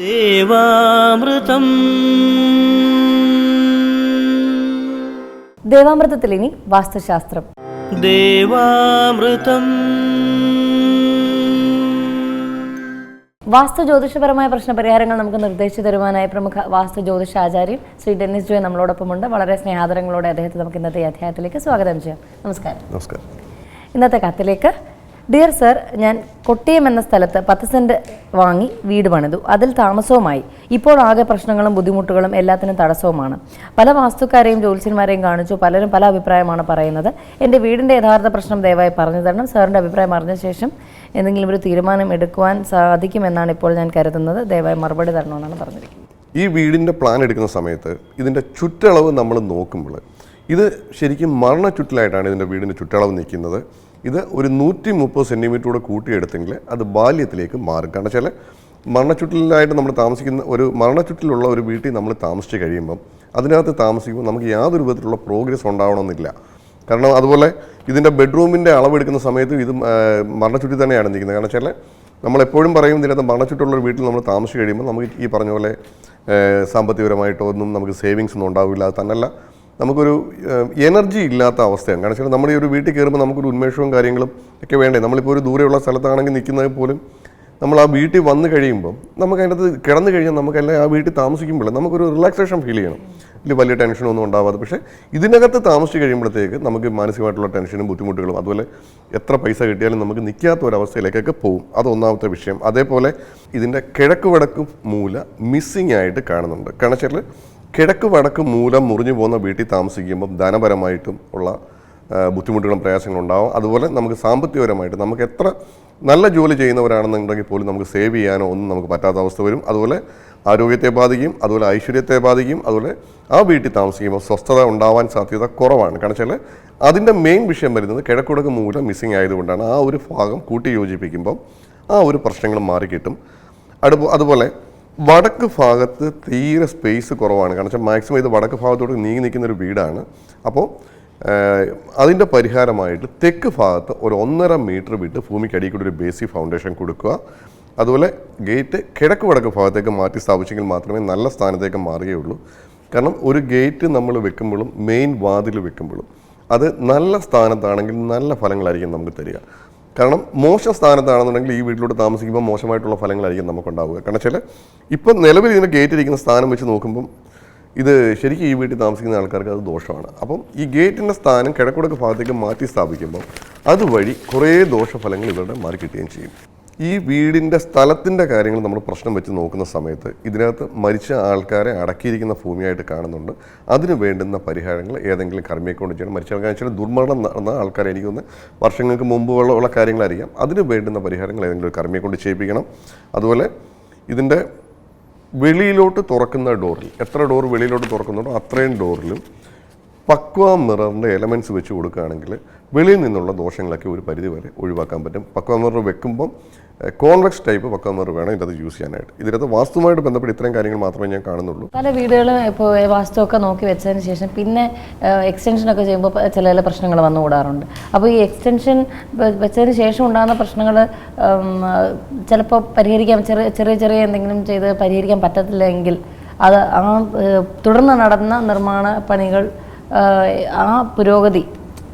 ദേവാമൃതം. ദേവാമൃതത്തിൽ ഇനി വാസ്തുശാസ്ത്രം. ദേവാമൃതം. വാസ്തു ജ്യോതിഷപരമായ പ്രശ്ന പരിഹാരങ്ങൾ നമുക്ക് നിർദ്ദേശിച്ചു തരുവാനായി പ്രമുഖ വാസ്തു ജ്യോതിഷ ആചാര്യൻ ശ്രീ ഡെന്നിസ് ജോയ് നമ്മളോടൊപ്പമുണ്ട്. വളരെ സ്നേഹാദരങ്ങളോടെ അദ്ദേഹത്തെ നമുക്ക് ഇന്നത്തെ അധ്യായത്തിലേക്ക് സ്വാഗതം ചെയ്യാം. നമസ്കാരം. നമസ്കാരം. ഇന്നത്തെ കത്തിലേക്ക് ഡിയർ സർ ഞാൻ കൊട്ടിയം എന്ന സ്ഥലത്ത് പത്ത് സെന്റ് വാങ്ങി വീട് പണിതു. അതിൽ താമസവുമായി. ഇപ്പോൾ ആകെ പ്രശ്നങ്ങളും ബുദ്ധിമുട്ടുകളും എല്ലാത്തിനും തടസ്സവുമാണ്. പല വാസ്തുക്കാരെയും ജ്യോത്സ്യന്മാരെയും കാണിച്ചു. പലരും പല അഭിപ്രായമാണ് പറയുന്നത്. എന്റെ വീടിന്റെ യഥാർത്ഥ പ്രശ്നം ദയവായി പറഞ്ഞു തരണം. സാറിന്റെ അഭിപ്രായം അറിഞ്ഞ ശേഷം എന്തെങ്കിലും ഒരു തീരുമാനം എടുക്കുവാൻ സാധിക്കുമെന്നാണ് ഇപ്പോൾ ഞാൻ കരുതുന്നത്. ദയവായി മറുപടി തരണമെന്നാണ് പറഞ്ഞിരിക്കുന്നത്. ഈ വീടിന്റെ പ്ലാൻ എടുക്കുന്ന സമയത്ത് ഇതിന്റെ ചുറ്റളവ് നമ്മൾ നോക്കുമ്പോൾ ഇത് ശരിക്കും മരണ ചുറ്റിലായിട്ടാണ് ഇതിന്റെ വീടിന്റെ ചുറ്റളവ് നിൽക്കുന്നത്. ഇത് ഒരു നൂറ്റി മുപ്പത് സെന്റിമീറ്റർ കൂടെ കൂട്ടിയെടുത്തെങ്കിൽ അത് ബാല്യത്തിലേക്ക് മാറും. കാരണം വെച്ചാൽ മരണച്ചുറ്റിലായിട്ട് നമ്മൾ താമസിക്കുന്ന ഒരു മരണച്ചുറ്റിലുള്ള ഒരു വീട്ടിൽ നമ്മൾ താമസിച്ച് കഴിയുമ്പം അതിനകത്ത് താമസിക്കുമ്പോൾ നമുക്ക് യാതൊരു വിധത്തിലുള്ള പ്രോഗ്രസ് ഉണ്ടാവണമെന്നില്ല. കാരണം അതുപോലെ ഇതിന്റെ ബെഡ്റൂമിന്റെ അളവെടുക്കുന്ന സമയത്ത് ഇത് മരണച്ചുറ്റി തന്നെയാണ് നിൽക്കുന്നത്. കാരണം വെച്ചാൽ നമ്മളെപ്പോഴും പറയും ഇതിനകത്ത് മരണച്ചുറ്റുള്ള ഒരു വീട്ടിൽ നമ്മൾ താമസിച്ച് കഴിയുമ്പോൾ നമുക്ക് ഈ പറഞ്ഞ പോലെ ഏഹ്, സാമ്പത്തികപരമായിട്ടോ ഒന്നും നമുക്ക് സേവിങ്സ് ഒന്നും ഉണ്ടാവില്ല. അത് തന്നല്ല നമുക്കൊരു എനർജി ഇല്ലാത്ത അവസ്ഥയാണ്. കാരണം വെച്ചാൽ നമ്മുടെ ഒരു വീട്ടിൽ കയറുമ്പോൾ നമുക്കൊരു ഉന്മേഷവും കാര്യങ്ങളും ഒക്കെ വേണ്ടേ. നമ്മളിപ്പോൾ ഒരു ദൂരെയുള്ള സ്ഥലത്താണെങ്കിൽ നിൽക്കുന്നത് പോലും നമ്മൾ ആ വീട്ടിൽ വന്നു കഴിയുമ്പോൾ നമുക്ക് അത് കിടന്നു കഴിഞ്ഞാൽ നമുക്കെല്ലാം ആ വീട്ടിൽ താമസിക്കുമ്പോൾ നമുക്കൊരു റിലാക്സേഷൻ ഫീൽ ചെയ്യണം. ഇതിൽ വലിയ ടെൻഷനൊന്നും ഉണ്ടാവാതെ. പക്ഷേ ഇതിനകത്ത് താമസിച്ച് കഴിയുമ്പോഴത്തേക്ക് നമുക്ക് മാനസികമായിട്ടുള്ള ടെൻഷനും ബുദ്ധിമുട്ടുകളും അതുപോലെ എത്ര പൈസ കിട്ടിയാലും നമുക്ക് നിൽക്കാത്ത ഒരവസ്ഥയിലേക്കൊക്കെ പോകും. അത് ഒന്നാമത്തെ വിഷയം. അതേപോലെ ഇതിന്റെ കിഴക്ക് വടക്കും മൂല മിസ്സിങ് ആയിട്ട് കാണുന്നുണ്ട്. കാരണം വെച്ചാൽ കിഴക്ക് വടക്ക് മൂലം മുറിഞ്ഞു പോകുന്ന വീട്ടിൽ താമസിക്കുമ്പോൾ ധനപരമായിട്ടും ഉള്ള ബുദ്ധിമുട്ടുകളും പ്രയാസങ്ങളും ഉണ്ടാവും. അതുപോലെ നമുക്ക് സാമ്പത്തികപരമായിട്ട് നമുക്ക് എത്ര നല്ല ജോലി ചെയ്യുന്നവരാണെന്നുണ്ടെങ്കിൽ പോലും നമുക്ക് സേവ് ചെയ്യാനോ ഒന്നും നമുക്ക് പറ്റാത്ത അവസ്ഥ വരും. അതുപോലെ ആരോഗ്യത്തെ ബാധിക്കും അതുപോലെ ഐശ്വര്യത്തെ ബാധിക്കും അതുപോലെ ആ വീട്ടിൽ താമസിക്കുമ്പോൾ സ്വസ്ഥത ഉണ്ടാവാൻ സാധ്യത കുറവാണ്. കാരണം വെച്ചാൽ അതിന്റെ മെയിൻ വിഷയം വരുന്നത് കിഴക്കുടക്ക് മൂലം മിസ്സിങ് ആയതുകൊണ്ടാണ് ആ ഒരു ഭാഗം കൂട്ടി യോജിപ്പിക്കുമ്പോൾ ആ ഒരു പ്രശ്നങ്ങൾ മാറിക്കിട്ടും. അടുപ്പ് അതുപോലെ വടക്ക് ഭാഗത്ത് തീരെ സ്പേസ് കുറവാണ്. കാരണം വെച്ചാൽ മാക്സിമം ഇത് വടക്ക് ഭാഗത്തോട്ട് നീങ്ങി നിൽക്കുന്ന ഒരു വീടാണ്. അപ്പോൾ അതിന്റെ പരിഹാരമായിട്ട് തെക്ക് ഭാഗത്ത് ഒരു ഒന്നര മീറ്റർ വിട്ട് ഭൂമിക്കടിയിൽ കൂടി ഒരു ബേസിക് ഫൗണ്ടേഷൻ കൊടുക്കുക. അതുപോലെ ഗേറ്റ് കിഴക്ക് വടക്ക് ഭാഗത്തേക്ക് മാറ്റി സ്ഥാപിച്ചെങ്കിൽ മാത്രമേ നല്ല സ്ഥാനത്തേക്ക് മാറുകയുള്ളൂ. കാരണം ഒരു ഗേറ്റ് നമ്മൾ വെക്കുമ്പോഴും മെയിൻ വാതിൽ വെക്കുമ്പോഴും അത് നല്ല സ്ഥാനത്താണെങ്കിൽ നല്ല ഫലങ്ങളായിരിക്കും നമുക്ക് തരിക. കാരണം മോശം സ്ഥാനത്താണെന്നുണ്ടെങ്കിൽ ഈ വീട്ടിലോട്ട് താമസിക്കുമ്പോൾ മോശമായിട്ടുള്ള ഫലങ്ങളായിരിക്കും നമുക്കുണ്ടാവുക. കാരണം വെച്ചാൽ ഇപ്പം നിലവിൽ ഇതിന്റെ ഗേറ്റ് ഇരിക്കുന്ന സ്ഥാനം വെച്ച് നോക്കുമ്പം ഇത് ശരിക്കും ഈ വീട്ടിൽ താമസിക്കുന്ന ആൾക്കാർക്ക് അത് ദോഷമാണ്. അപ്പം ഈ ഗേറ്റിന്റെ സ്ഥാനം കിഴക്കുടക്ക് ഭാഗത്തേക്ക് മാറ്റി സ്ഥാപിക്കുമ്പോൾ അതുവഴി കുറേ ദോഷഫലങ്ങൾ ഇവരുടെ മാറി കിട്ടുകയും ചെയ്യും. ഈ വീടിന്റെ സ്ഥലത്തിന്റെ കാര്യങ്ങൾ നമ്മൾ പ്രശ്നം വെച്ച് നോക്കുന്ന സമയത്ത് ഇതിനകത്ത് മരിച്ച ആൾക്കാരെ അടക്കിയിരിക്കുന്ന ഭൂമിയായിട്ട് കാണുന്നുണ്ട്. അതിന് വേണ്ടുന്ന പരിഹാരങ്ങൾ ഏതെങ്കിലും കർമ്മിയെ കൊണ്ട് ചെയ്യണം മരിച്ച ആൾക്കാർ വെച്ചാൽ ദുർമരണം നടന്ന ആൾക്കാരെ എനിക്ക് തോന്നുന്നു. വർഷങ്ങൾക്ക് മുമ്പ് ഉള്ള കാര്യങ്ങളായിരിക്കാം. അതിന് വേണ്ടുന്ന പരിഹാരങ്ങൾ ഏതെങ്കിലും ഒരു കർമ്മിയെ കൊണ്ട് ചെയ്യിപ്പിക്കണം. അതുപോലെ ഇതിന്റെ വെളിയിലോട്ട് തുറക്കുന്ന ഡോറിൽ എത്ര ഡോർ വെളിയിലോട്ട് തുറക്കുന്നുണ്ടോ അത്രയും ഡോറിലും പക്വ മിററിന്റെ എലമെന്റ്സ് വെച്ച് കൊടുക്കുകയാണെങ്കിൽ വെളിയിൽ നിന്നുള്ള ദോഷങ്ങളൊക്കെ ഒരു പരിധി വരെ ഒഴിവാക്കാൻ പറ്റും. പക്വ മിറർ വെക്കുമ്പം കോൺവെക്സ് ടൈപ്പ് പക്വ മിറർ വേണം ഇതിനകത്ത് യൂസ് ചെയ്യാനായിട്ട്. ഇതിനകത്ത് വാസ്തുമായിട്ട് ബന്ധപ്പെട്ട് ഇത്രയും കാര്യങ്ങൾ മാത്രമേ ഞാൻ കാണുന്നുള്ളൂ. പല വീടുകളും ഇപ്പോൾ വാസ്തുവൊക്കെ നോക്കി വെച്ചതിന് ശേഷം പിന്നെ എക്സ്റ്റൻഷനൊക്കെ ചെയ്യുമ്പോൾ ചില ചില പ്രശ്നങ്ങൾ വന്നുകൂടാറുണ്ട് അപ്പോൾ ഈ എക്സ്റ്റൻഷൻ വെച്ചതിന് ശേഷം ഉണ്ടാകുന്ന പ്രശ്നങ്ങൾ ചിലപ്പോൾ പരിഹരിക്കാൻ ചെറിയ ചെറിയ ചെറിയ എന്തെങ്കിലും ചെയ്ത് പരിഹരിക്കാൻ പറ്റത്തില്ലെങ്കിൽ അത് ആ തുടർന്ന് നടന്ന നിർമ്മാണ പണികൾ ആ പുരോഗതി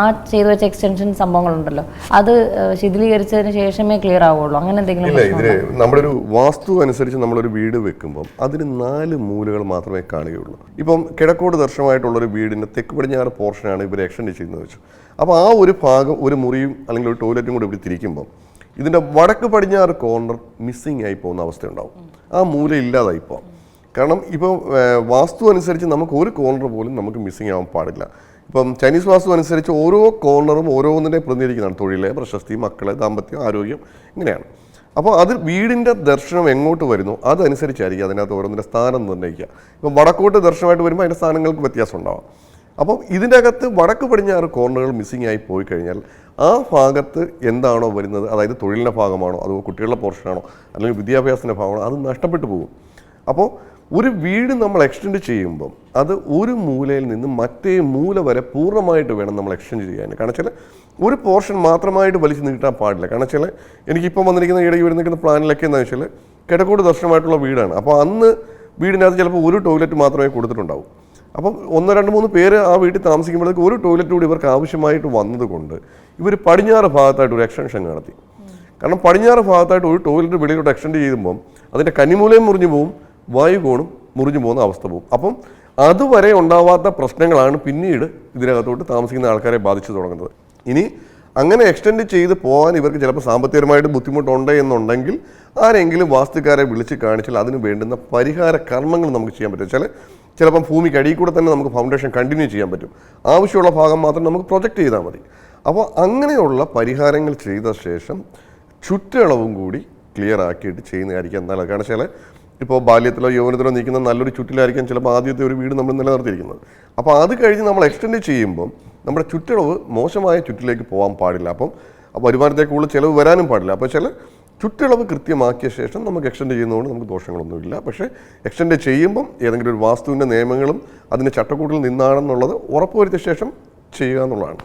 ആ ചെയ്തു വെച്ച എക്സ്റ്റൻഷൻ സംഭവങ്ങളുണ്ടല്ലോ. അത് ശിഥിലീകരിച്ചതിന് ശേഷമേ ക്ലിയർ ആവുള്ളൂ അങ്ങനെ എന്തെങ്കിലും ഇല്ല ഇതിന് നമ്മുടെ ഒരു വാസ്തു അനുസരിച്ച് നമ്മളൊരു വീട് വെക്കുമ്പോൾ അതിന് നാല് മൂലകൾ മാത്രമേ കാണുകയുള്ളൂ. ഇപ്പം കിഴക്കോട് ദർശനമായിട്ടുള്ള ഒരു വീടിന്റെ തെക്ക് പടിഞ്ഞാറ് പോർഷനാണ് ഇവർ എക്സ്റ്റൻഡ് ചെയ്യുന്നത് വെച്ചു. അപ്പോൾ ആ ഒരു ഭാഗം ഒരു മുറിയും അല്ലെങ്കിൽ ഒരു ടോയ്ലറ്റും കൂടി ഇവിടെ തിരിക്കുമ്പം ഇതിന്റെ വടക്ക് പടിഞ്ഞാറ് കോർണർ മിസ്സിങ് ആയി പോകുന്ന അവസ്ഥയുണ്ടാവും. ആ മൂല ഇല്ലാതായി പോകും കാരണം ഇപ്പോൾ വാസ്തു അനുസരിച്ച് നമുക്ക് ഒരു കോർണർ പോലും നമുക്ക് മിസ്സിങ് ആവാൻ പാടില്ല. ഇപ്പം ചൈനീസ് വാസ്തു അനുസരിച്ച് ഓരോ കോർണറും ഓരോന്നിനെ പ്രതിനിധീകരിക്കുന്നതാണ്. തൊഴിലെ പ്രശസ്തി മക്കളെ ദാമ്പത്യം ആരോഗ്യം ഇങ്ങനെയാണ്. അപ്പോൾ അത് വീടിന്റെ ദർശനം എങ്ങോട്ട് വരുന്നു? അതനുസരിച്ചായിരിക്കും അതിനകത്ത് ഓരോന്നിന്റെ സ്ഥാനം നിർണയിക്കുക. ഇപ്പം വടക്കോട്ട് ദർശനമായിട്ട് വരുമ്പോൾ അതിന്റെ സ്ഥാനങ്ങൾക്ക് വ്യത്യാസം ഉണ്ടാവാം. അപ്പം ഇതിന്റെ അകത്ത് വടക്ക് പടിഞ്ഞാറ് കോർണറുകൾ മിസ്സിംഗ് ആയി പോയി കഴിഞ്ഞാൽ ആ ഭാഗത്ത് എന്താണോ വരുന്നത്? അതായത് തൊഴിലിന്റെ ഭാഗമാണോ? അതോ കുട്ടികളുടെ പോർഷനാണോ അല്ലെങ്കിൽ വിദ്യാഭ്യാസത്തിന്റെ ഭാഗമാണോ? അത് നഷ്ടപ്പെട്ടു പോകും. അപ്പോൾ ഒരു വീട് നമ്മൾ എക്സ്റ്റെൻഡ് ചെയ്യുമ്പം അത് ഒരു മൂലയിൽ നിന്ന് മറ്റേ മൂല വരെ പൂർണമായിട്ട് വേണം നമ്മൾ എക്സ്റ്റെൻഡ് ചെയ്യാൻ. കാരണം വെച്ചാൽ ഒരു പോർഷൻ മാത്രമായിട്ട് വലിച്ചു നീട്ടാൻ പാടില്ല. കാരണം വെച്ചാൽ എനിക്കിപ്പം വന്നിരിക്കുന്ന ഇടയിൽ വരുന്നിരിക്കുന്ന പ്ലാനിലൊക്കെ എന്താ വെച്ചാൽ കിഴക്കോട് ദർശനമായിട്ടുള്ള വീടാണ്. അപ്പോൾ അന്ന് വീടിനകത്ത് ചിലപ്പോൾ ഒരു ടോയ്ലറ്റ് മാത്രമേ കൊടുത്തിട്ടുണ്ടാവും. അപ്പം ഒന്നോ രണ്ട് മൂന്ന് പേര് ആ വീട്ടിൽ താമസിക്കുമ്പോഴേക്ക് ഒരു ടോയ്ലറ്റ് കൂടി ഇവർക്ക് ആവശ്യമായിട്ട് വന്നതുകൊണ്ട് ഇവർ പടിഞ്ഞാറ് ഭാഗത്തായിട്ട് ഒരു എക്സ്റ്റൻഷൻ നടത്തി. കാരണം പടിഞ്ഞാറ് ഭാഗത്തായിട്ട് ഒരു ടോയ്ലറ്റ് വെളിയിലോട്ട് എക്സ്റ്റെൻഡ് ചെയ്യുമ്പം അതിന്റെ കനിമൂലയും മുറിഞ്ഞു പോവും വായുകോണും മുറിഞ്ഞു പോകുന്ന അവസ്ഥ പോകും. അപ്പം അതുവരെ ഉണ്ടാവാത്ത പ്രശ്നങ്ങളാണ് പിന്നീട് ഇതിനകത്തോട്ട് താമസിക്കുന്ന ആൾക്കാരെ ബാധിച്ചു തുടങ്ങുന്നത്. ഇനി അങ്ങനെ എക്സ്റ്റെൻഡ് ചെയ്ത് പോകാൻ ഇവർക്ക് ചിലപ്പോൾ സാമ്പത്തികമായിട്ട് ബുദ്ധിമുട്ടുണ്ട് എന്നുണ്ടെങ്കിൽ ആരെങ്കിലും വാസ്തുക്കാരെ വിളിച്ച് കാണിച്ചാൽ അതിന് വേണ്ടുന്ന പരിഹാര കർമ്മങ്ങൾ നമുക്ക് ചെയ്യാൻ പറ്റും. ചില ചിലപ്പം ഭൂമിക്ക് അടിയിൽ കൂടെ തന്നെ നമുക്ക് ഫൗണ്ടേഷൻ കണ്ടിന്യൂ ചെയ്യാൻ പറ്റും. ആവശ്യമുള്ള ഭാഗം മാത്രം നമുക്ക് പ്രൊജക്റ്റ് ചെയ്താൽ മതി. അപ്പോൾ അങ്ങനെയുള്ള പരിഹാരങ്ങൾ ചെയ്ത ശേഷം ചുറ്റളവും കൂടി ക്ലിയർ ആക്കിയിട്ട് ചെയ്യുന്നതായിരിക്കും നല്ലത്. കാരണം വെച്ചാൽ ഇപ്പോൾ ബാല്യത്തിലോ യൗവനത്തിലോ നിൽക്കുന്ന നല്ലൊരു ചുറ്റിലായിരിക്കാം ചിലപ്പോൾ ആദ്യത്തെ ഒരു വീട് നമ്മൾ നിലനിർത്തിയിരിക്കുന്നത്. അപ്പോൾ അത് കഴിഞ്ഞ് നമ്മൾ എക്സ്റ്റെൻഡ് ചെയ്യുമ്പോൾ നമ്മുടെ ചുറ്റളവ് മോശമായ ചുറ്റിലേക്ക് പോകാൻ പാടില്ല. അപ്പം വരുമാനത്തെ കൂടുതൽ ചിലവ് വരാനും പാടില്ല. അപ്പോൾ ചില ചുറ്റളവ് കൃത്യമാക്കിയ ശേഷം നമുക്ക് എക്സ്റ്റെൻഡ് ചെയ്യുന്നതുകൊണ്ട് നമുക്ക് ദോഷങ്ങളൊന്നുമില്ല. പക്ഷേ എക്സ്റ്റെൻഡ് ചെയ്യുമ്പം ഏതെങ്കിലും ഒരു വാസ്തുവിന്റെ നിയമങ്ങളും അതിന്റെ ചട്ടക്കൂട്ടിൽ നിന്നാണെന്നുള്ളത് ഉറപ്പുവരുത്തിയ ശേഷം ചെയ്യുക എന്നുള്ളതാണ്.